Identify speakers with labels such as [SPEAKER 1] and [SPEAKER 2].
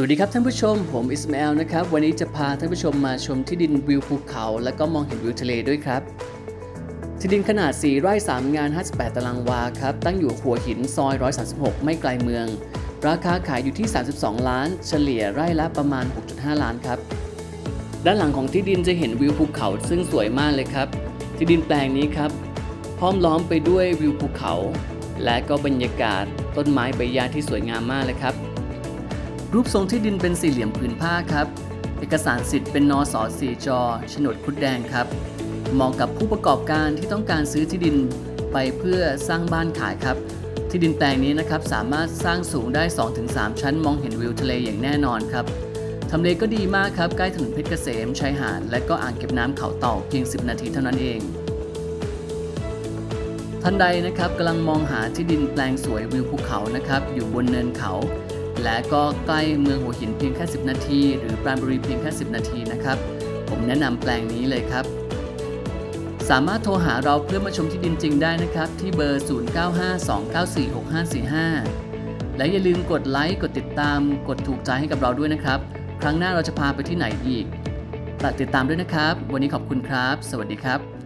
[SPEAKER 1] สวัสดีครับท่านผู้ชม ผมอิสมาเอลนะครับ วันนี้จะพาท่านผู้ชมมาชมที่ดินวิวภูเขา และก็มองเห็นวิวทะเลด้วยครับ ที่ดินขนาด 4 ไร่ 3 งาน 58 ตารางวาครับ ตั้งอยู่หัวหินซอย 136 ไม่ไกลเมือง ราคาขายอยู่ที่ 32 ล้าน เฉลี่ยไร่ละประมาณ 6.5 ล้านครับ ด้านหลังของที่ดินจะเห็นวิวภูเขา ซึ่งสวยมากเลยครับ ที่ดินแปลงนี้ครับห้อมล้อมไปด้วยวิวภูเขา และก็บรรยากาศต้นไม้ใบหญ้าที่สวยงามมากเลยครับ รูปทรงที่ดินเป็นสี่เหลี่ยมผืนผ้าครับ เอกสารสิทธิ์เป็นนสสีจอโฉนดคุดแดงครับ เหมาะกับผู้ประกอบการที่ต้องการซื้อที่ดินไปเพื่อสร้างบ้านขายครับ ที่ดินแปลงนี้นะครับสามารถสร้างสูงได้ 2-3 ชั้น มองเห็นวิวทะเลอย่างแน่นอนครับทำเลก็ดีมากครับ ใกล้ถนนเพชรเกษมชายหาดและก็อ่างเก็บน้ำเขาเต่าเพียง 10 นาทีเท่านั้นเองท่านใดนะครับกำลังมองหาที่ดินแปลงสวยวิวภูเขานะครับ อยู่บนเนินเขา และก็ใกล้เมืองหัวหินเพียงแค่ 10 นาที หรือปราณบุรีเพียงแค่ 10 นาทีนะครับ ผมแนะนำแปลงนี้เลยครับ สามารถโทรหาเราเพื่อมาชมที่ดินจริงได้นะครับ ที่เบอร์ 0952946545 และอย่าลืมกดไลค์กดติดตาม กดถูกใจให้กับเราด้วยนะครับ ครั้งหน้าเราจะพาไปที่ไหนอีกฝากติดตามด้วยนะครับ วันนี้ขอบคุณครับ สวัสดีครับ